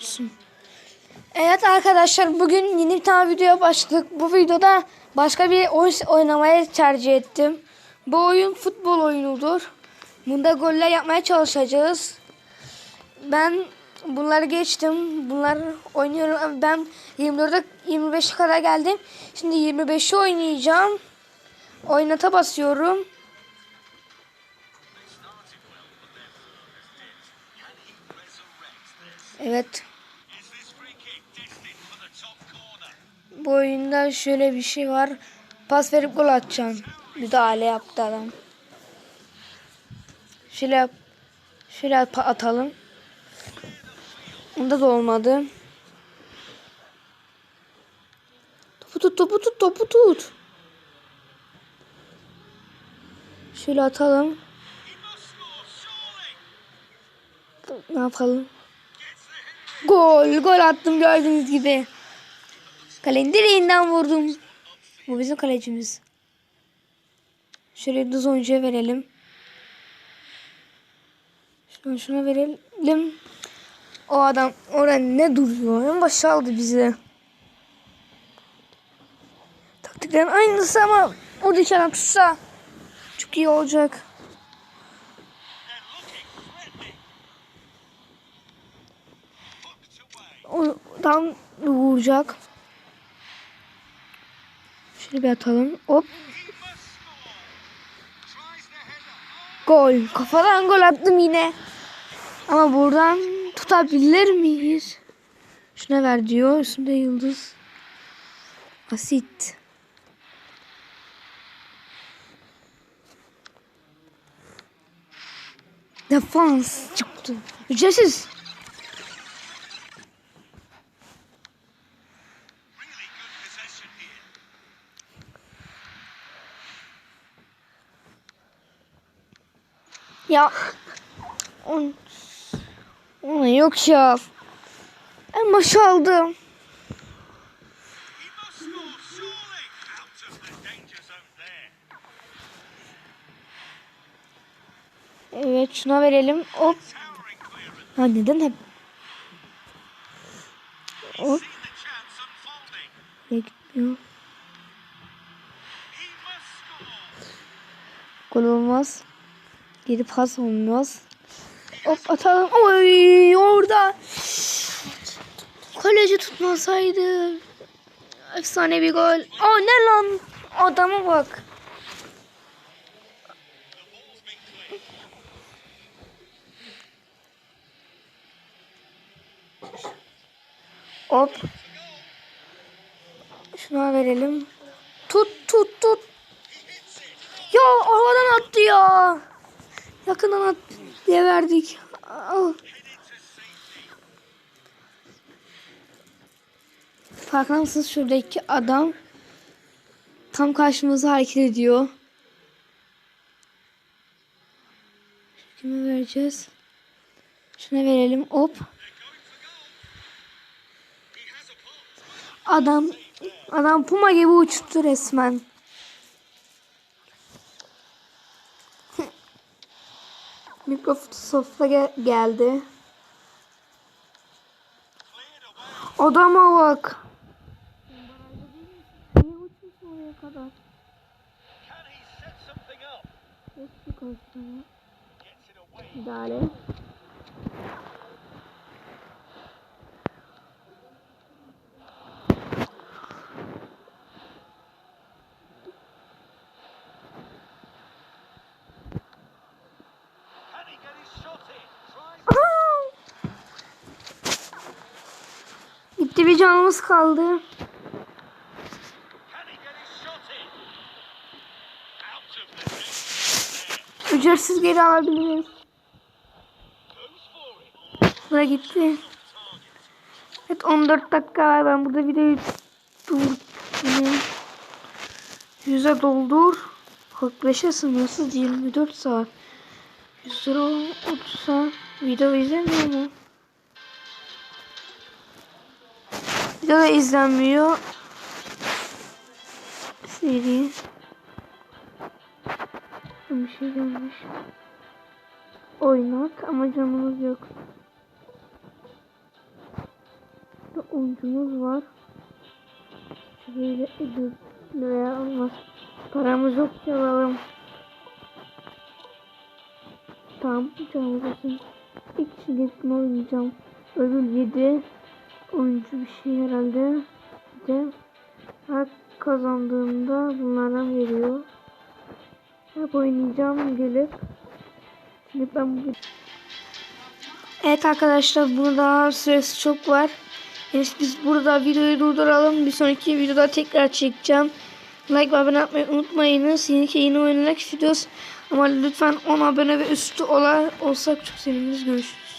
olsun. Evet arkadaşlar bugün yeni bir tane video başladık. Bu videoda başka bir oyun oynamaya tercih ettim. Bu oyun futbol oyunudur. Bunda goller yapmaya çalışacağız. Ben bunları geçtim. Bunlar oynuyorum. Ben 24'e 25'e kadar geldim. Şimdi 25'i oynayacağım. Oynata basıyorum. Evet. Bu oyunda şöyle bir şey var. Pas verip gol atacaksın. Müdahale yaptı adam. Şöyle. Şöyle atalım. Onda da olmadı. Topu tut, topu tut, topu tut. Şöyle atalım. Ne yapalım? Gol, gol attım gördüğünüz gibi. Kalenin direğinden vurdum. Bu bizim kalecimiz. Şöyle düz oyuncuya verelim. Şuna, şuna verelim. O adam orada ne duruyor? En başa aldı bizi. Taktiklerin aynısı ama oradaki adam tutsa çok iyi olacak. O tam vuracak. Şöyle bir atalım. Hop. Gol. Kafadan gol attım yine. Ama buradan tutabilir miyiz? Şuna ver diyor. Üstünde yıldız. Asit. Defans çıktı. Ücretsiz. Ya on, ona yok ya. En başa aldım. Evet şuna verelim. Hop. Ha neden hep? Hop. Nereye gitmiyor? Gol olmaz. Geri pas olmaz. Hop atalım. Oy orada. Kaleci tutmasaydı. Efsane bir gol. Aa ne lan? Adama bak. Hop. Şuna verelim. Tut tut tut. Ya havadan attı ya. Yakından at diye verdik. Al. Farkında mısınız şuradaki adam tam karşımıza hareket ediyor. Kime vereceğiz? Şuna verelim. Hop. Adam adam puma gibi uçtu resmen. Microsoft'a gel geldi. Adama bak. Niye uçmuş oraya kadar? Can he set bir canımız kaldı. Ücretsiz geri alabiliriz. Goes for it. Bura gitti. Evet 14 dakika var. Ben burada videoyu dur. Yine yüze doldur. 45'e sınırsız 24 saat. 100 lira olursa video izlemiyor mu? Video da izlenmiyor. Seri. Bir şey gelmiş. Oynak ama canımız yok. oyuncumuz var. Şöyle dur. Veya olmaz. Paramız yok ki alalım. Tamam uçağımız olsun. İlk şimdi oynayacağım. Ödül 7 oyuncu bir şey herhalde. De her kazandığımda bunlardan veriyor. Hep oynayacağım gelip. Şimdi ben bugün... Evet arkadaşlar burada süresi çok var. Neyse biz burada videoyu durduralım. Bir sonraki videoda tekrar çekeceğim. Like ve abone olmayı unutmayınız. Yeni yeni oynamak istiyoruz. Ama lütfen 10 abone ve üstü ola, olsak çok seviniriz. Görüşürüz.